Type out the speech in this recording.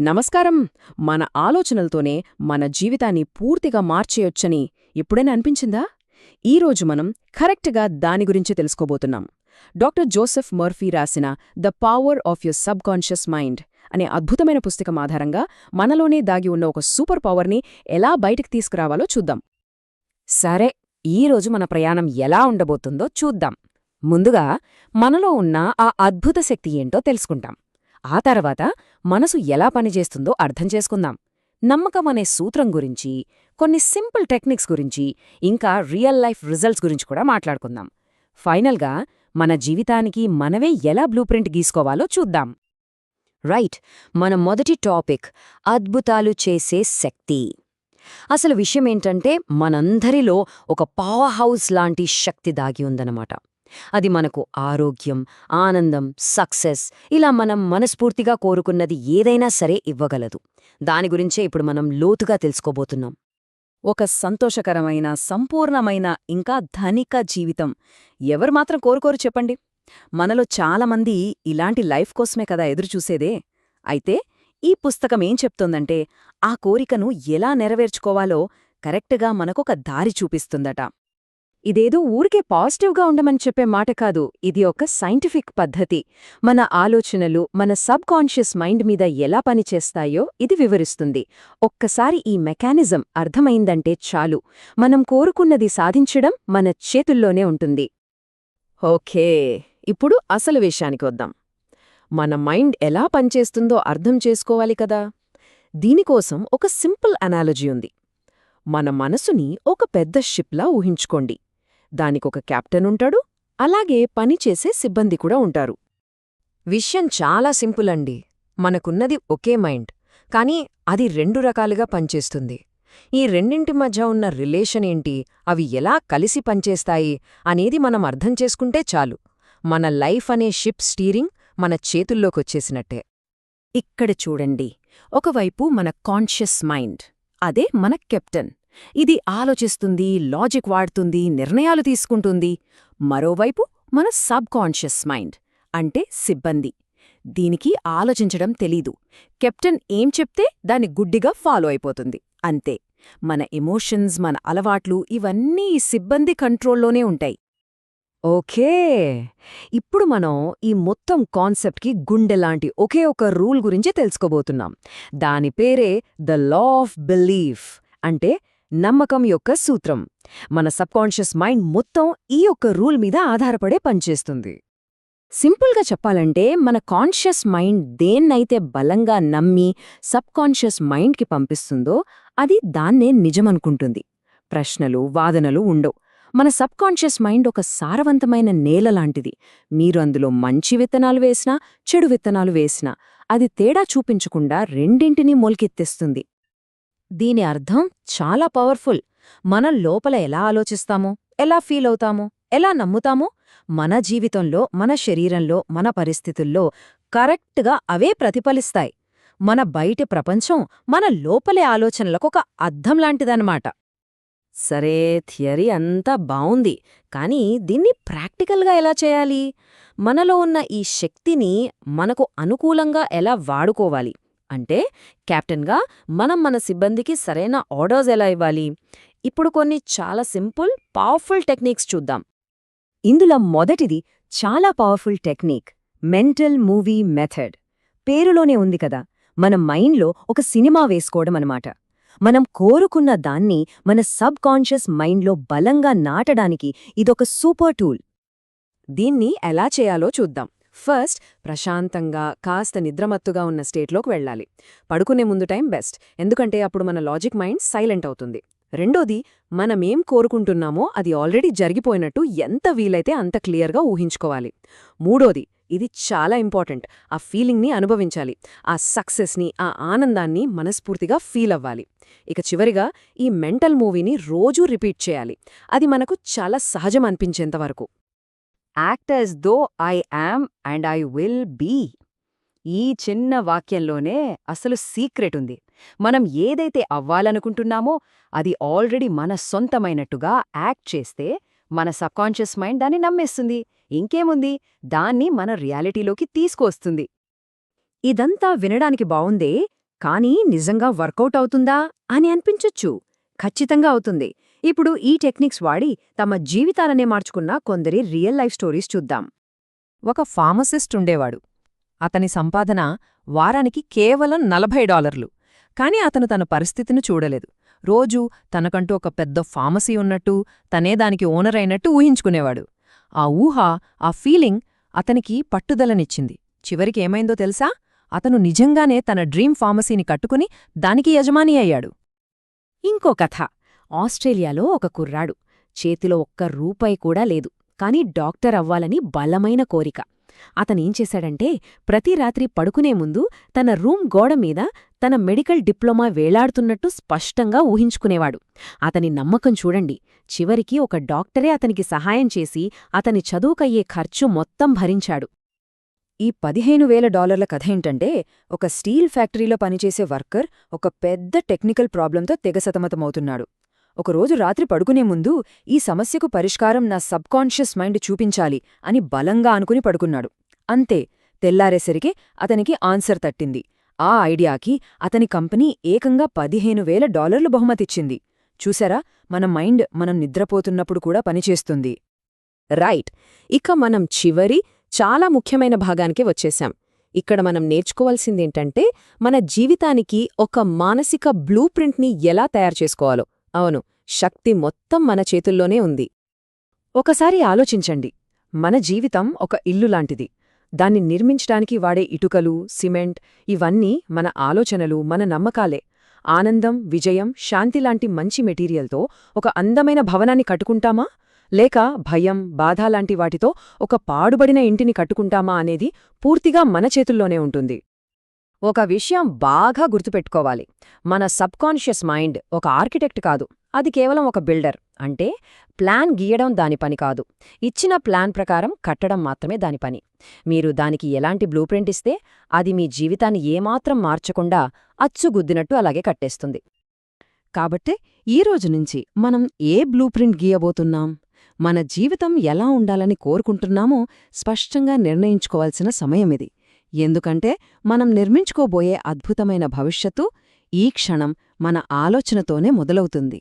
నమస్కారం. మన ఆలోచనలతోనే మన జీవితాన్ని పూర్తిగా మార్చేయొచ్చని ఎప్పుడైనా అనిపించిందా? ఈరోజు మనం కరెక్ట్గా దాని గురించి తెలుసుకోబోతున్నాం. డాక్టర్ జోసెఫ్ మర్ఫీ రాసిన the power of your subconscious mind అనే అద్భుతమైన పుస్తకం ఆధారంగా మనలోనే దాగి ఉన్న ఒక సూపర్ పవర్ని ఎలా బయటికి తీసుకురావాలో చూద్దాం. సరే ఈరోజు మన ప్రయాణం ఎలా ఉండబోతుందో చూద్దాం. ముందుగా మనలో ఉన్న ఆ అద్భుత శక్తి ఏంటో తెలుసుకుంటాం. ఆ తర్వాత మనసు ఎలా పనిచేస్తుందో అర్థం చేసుకుందాం. నమ్మకం అనే సూత్రం గురించి కొన్ని సింపుల్ టెక్నిక్స్ గురించి ఇంకా రియల్ లైఫ్ రిజల్ట్స్ గురించి కూడా మాట్లాడుకుందాం. ఫైనల్గా మన జీవితానికి మనమే ఎలా బ్లూ ప్రింట్ గీసుకోవాలో చూద్దాం. రైట్ మన మొదటి టాపిక్ అద్భుతాలు చేసే శక్తి. అసలు విషయమేంటంటే మనందరిలో ఒక పవర్ హౌస్ లాంటి శక్తి దాగి ఉందన్నమాట. అది మనకు ఆరోగ్యం ఆనందం సక్సెస్ ఇలా మనం మనస్ఫూర్తిగా కోరుకున్నది ఏదైనా సరే ఇవ్వగలదు. దాని గురించే ఇప్పుడు మనం లోతుగా తెలుసుకోబోతున్నాం. ఒక సంతోషకరమైన సంపూర్ణమైన ఇంకా ధనిక జీవితం ఎవరు మాత్రం కోరుకోరు చెప్పండి. మనలో చాలామంది ఇలాంటి లైఫ్ కోసమే కదా ఎదురుచూసేదే. అయితే ఈ పుస్తకం ఏం చెప్తోందంటే ఆ కోరికను ఎలా నెరవేర్చుకోవాలో కరెక్ట్గా మనకొక దారి చూపిస్తుందట. ఇదేదో ఊరికే పాజిటివ్గా ఉండమని చెప్పే మాట కాదు. ఇది ఒక సైంటిఫిక్ పద్ధతి. మన ఆలోచనలు మన సబ్ కాన్షియస్ మైండ్ మీద ఎలా పనిచేస్తాయో ఇది వివరిస్తుంది. ఒక్కసారి ఈ మెకానిజం అర్థమైందంటే చాలు. మనం కోరుకున్నది సాధించడం మన చేతుల్లోనే ఉంటుంది. ఓకే. ఇప్పుడు అసలు విషయానికి వద్దాం. మన మైండ్ ఎలా పనిచేస్తుందో అర్థం చేసుకోవాలి కదా. దీనికోసం ఒక సింపుల్ అనాలజీ ఉంది. మన మనసుని ఒక పెద్ద షిప్లా ఊహించుకోండి. దానికొక కెప్టెన్ ఉంటాడు అలాగే పనిచేసే సిబ్బంది కూడా ఉంటారు. విషయం చాలా సింపుల్ అండి మనకున్నది ఒకే మైండ్ కానీ అది రెండు రకాలుగా పనిచేస్తుంది. ఈ రెండింటి మధ్య ఉన్న రిలేషన్ ఏంటి అవి ఎలా కలిసి పనిచేస్తాయి అనేది మనం అర్థం చేసుకుంటే చాలు. మన లైఫ్ అనే షిప్ స్టీరింగ్ మన చేతుల్లోకొచ్చేసినట్టే. ఇక్కడ చూడండి. ఒకవైపు మన కాన్షియస్ మైండ్ అదే మన కెప్టెన్. ఇది ఆలోచిస్తుంది లాజిక్ వాడుతుంది నిర్ణయాలు తీసుకుంటుంది. మరోవైపు మన సబ్ కాన్షియస్ మైండ్ అంటే సిబ్బంది. దీనికి ఆలోచించడం తెలీదు. కెప్టెన్ ఏం చెప్తే దాన్ని గుడ్డిగా ఫాలో అయిపోతుంది. అంతే. మన ఎమోషన్స్ మన అలవాట్లు ఇవన్నీ ఈ సిబ్బంది కంట్రోల్లోనే ఉంటాయి. ఓకే. ఇప్పుడు మనం ఈ మొత్తం కాన్సెప్ట్కి గుండెలాంటి ఒకే ఒక రూల్ గురించి తెలుసుకోబోతున్నాం. దాని పేరే ద లా ఆఫ్ బిలీఫ్ అంటే నమ్మకం యొక్క సూత్రం. మన సబ్కాన్షియస్ మైండ్ మొత్తం ఈ యొక్క రూల్ మీద ఆధారపడే పనిచేస్తుంది సింపుల్గా చెప్పాలంటే మన కాన్షియస్ మైండ్ దేన్నైతే బలంగా నమ్మి సబ్కాన్షియస్ మైండ్కి పంపిస్తుందో అది దాన్నే నిజమనుకుంటుంది. ప్రశ్నలు వాదనలు ఉండవు. మన సబ్కాన్షియస్ మైండ్ ఒక సారవంతమైన నేల లాంటిది. మీరు అందులో మంచి విత్తనాలు వేసినా చెడు విత్తనాలు వేసినా అది తేడా చూపించకుండా రెండింటినీ మొలికెత్తేస్తుంది. దీని అర్థం చాలా పవర్ఫుల్. మనం లోపల ఎలా ఆలోచిస్తామో ఎలా ఫీల్ అవుతామో ఎలా నమ్ముతామో మన జీవితంలో మన శరీరంలో మన పరిస్థితుల్లో కరెక్ట్గా అవే ప్రతిఫలిస్తాయి. మన బయటి ప్రపంచం మన లోపలే ఒక అద్దం లాంటిదన్నమాట. సరే థియరీ అంతా బావుంది. కానీ దీన్ని ప్రాక్టికల్గా ఎలా చేయాలి? మనలో ఉన్న ఈ శక్తిని మనకు అనుకూలంగా ఎలా వాడుకోవాలి? అంటే కెప్టెన్గా మనం మన సిబ్బందికి సరైన ఆర్డర్స్ ఎలా ఇవ్వాలి? ఇప్పుడు కొన్ని చాలా సింపుల్ పవర్ఫుల్ టెక్నిక్స్ చూద్దాం. ఇందులో మొదటిది చాలా powerful technique mental movie method. పేరులోనే ఉంది కదా మన మైండ్లో ఒక సినిమా వేసుకోవడం అనమాట మనం కోరుకున్న దాన్ని మన సబ్ కాన్షియస్ మైండ్లో బలంగా నాటడానికి ఇదొక సూపర్ టూల్. దీన్ని ఎలా చేయాలో చూద్దాం. ఫస్ట్ ప్రశాంతంగా కాస్త నిద్రమత్తుగా ఉన్న స్టేట్లోకి వెళ్ళాలి. పడుకునే ముందు టైం బెస్ట్ ఎందుకంటే అప్పుడు మన లాజిక్ మైండ్ సైలెంట్ అవుతుంది. రెండోది మనమేం కోరుకుంటున్నామో అది ఆల్రెడీ జరిగిపోయినట్టు ఎంత వీలైతే అంత క్లియర్గా ఊహించుకోవాలి. మూడోది ఇది చాలా ఇంపార్టెంట్ ఆ ఫీలింగ్ని అనుభవించాలి. ఆ సక్సెస్ని ఆ ఆనందాన్ని మనస్ఫూర్తిగా ఫీల్ అవ్వాలి. ఇక చివరిగా ఈ మెంటల్ మూవీని రోజూ రిపీట్ చేయాలి. అది మనకు చాలా సహజం అనిపించేంతవరకు act as though I am and I will be. ఈ చిన్న వాక్యంలోనే అసలు సీక్రెట్ ఉంది. మనం ఏదైతే అవ్వాలనుకుంటున్నామో అది ఆల్రెడీ మన సొంతమైనట్టుగా యాక్ట్ చేస్తే మన సబ్కాన్షియస్ మైండ్ దాన్ని నమ్మేస్తుంది. ఇంకేముంది? దాన్ని మన రియాలిటీలోకి తీసుకొస్తుంది. ఇదంతా వినడానికి బావుందే కానీ నిజంగా వర్కౌట్ అవుతుందా అని అనిపించొచ్చు. ఖచ్చితంగా అవుతుంది. ఇప్పుడు ఈ టెక్నిక్స్ వాడి తమ జీవితాలనే మార్చుకున్న కొందరి రియల్ లైఫ్ స్టోరీస్ చూద్దాం. ఒక ఫార్మసిస్ట్ ఉండేవాడు. అతని సంపాదన వారానికి కేవలం నలభై డాలర్లు. కాని అతను తన పరిస్థితిని చూడలేదు. రోజూ తనకంటూ ఒక పెద్ద ఫార్మసీ ఉన్నట్టు తనే దానికి ఓనర్ అయినట్టు ఊహించుకునేవాడు. ఆ ఊహ ఆ ఫీలింగ్ అతనికి పట్టుదలనిచ్చింది. చివరికి ఏమైందో తెలుసా? అతను నిజంగానే తన డ్రీమ్ ఫార్మసీని కట్టుకుని దానికి యజమాని అయ్యాడు. ఇంకో కథ. ఆస్ట్రేలియాలో ఒక కుర్రాడు. చేతిలో ఒక్క రూపాయి కూడా లేదు. కాని డాక్టర్ అవ్వాలని బలమైన కోరిక. అతనేం చేశాడంటే ప్రతి రాత్రి పడుకునే ముందు తన రూమ్ గోడ మీద తన మెడికల్ డిప్లొమా వేలాడుతున్నట్టు స్పష్టంగా ఊహించుకునేవాడు. అతని నమ్మకం చూడండి. చివరికి ఒక డాక్టరే అతనికి సహాయం చేసి అతని చదువుకయ్యే ఖర్చు మొత్తం భరించాడు. ఈ పదిహేను వేల డాలర్ల కథ ఏంటంటే ఒక స్టీల్ ఫ్యాక్టరీలో పనిచేసే వర్కర్ ఒక పెద్ద టెక్నికల్ ప్రాబ్లంతో తెగ సతమతమవుతున్నాడు. ఒకరోజు రాత్రి పడుకునే ముందు ఈ సమస్యకు పరిష్కారం నా సబ్కాన్షియస్ మైండ్ చూపించాలి అని బలంగా అనుకుని పడుకున్నాడు. అంతే తెల్లారేసరికి అతనికి ఆన్సర్ తట్టింది. ఆ ఐడియాకి అతని కంపెనీ ఏకంగా పదిహేను వేల డాలర్లు బహుమతిచ్చింది చూసారా మన మైండ్ మనం నిద్రపోతున్నప్పుడు కూడా పనిచేస్తుంది. రైట్ ఇక మనం చివరి చాలా ముఖ్యమైన భాగానికి వచ్చేశాం. ఇక్కడ మనం నేర్చుకోవాల్సిందేంటంటే మన జీవితానికి ఒక మానసిక బ్లూ ప్రింట్ని ఎలా తయారు చేసుకోవాలో. అవును శక్తి మొత్తం మన చేతుల్లోనే ఉంది. ఒకసారి ఆలోచించండి. మన జీవితం ఒక ఇల్లు లాంటిది. దాన్ని నిర్మించడానికి వాడే ఇటుకలు సిమెంట్ ఇవన్నీ మన ఆలోచనలు మన నమ్మకాలే. ఆనందం విజయం శాంతి లాంటి మంచి మెటీరియల్తో ఒక అందమైన భవనాన్ని కట్టుకుంటామా? లేక భయం బాధ లాంటి వాటితో ఒక పాడుబడిన ఇంటిని కట్టుకుంటామా అనేది పూర్తిగా మన చేతుల్లోనే ఉంటుంది. ఒక విషయం బాగా గుర్తుపెట్టుకోవాలి. మన సబ్కాన్షియస్ మైండ్ ఒక ఆర్కిటెక్ట్ కాదు. అది కేవలం ఒక బిల్డర్. అంటే ప్లాన్ గీయడం దాని పని కాదు. ఇచ్చిన ప్లాన్ ప్రకారం కట్టడం మాత్రమే దాని పని. మీరు దానికి ఎలాంటి బ్లూ ప్రింట్ ఇస్తే అది మీ జీవితాన్ని ఏమాత్రం మార్చకుండా అచ్చుగుద్దినట్టు అలాగే కట్టేస్తుంది. కాబట్టే ఈ నుంచి మనం ఏ బ్లూ ప్రింట్ గీయబోతున్నాం? మన జీవితం ఎలా ఉండాలని కోరుకుంటున్నామో స్పష్టంగా నిర్ణయించుకోవాల్సిన సమయమిది ఎందుకంటే మనం నిర్మించుకోబోయే అద్భుతమైన భవిష్యత్తు ఈ క్షణం మన ఆలోచనతోనే మొదలవుతుంది.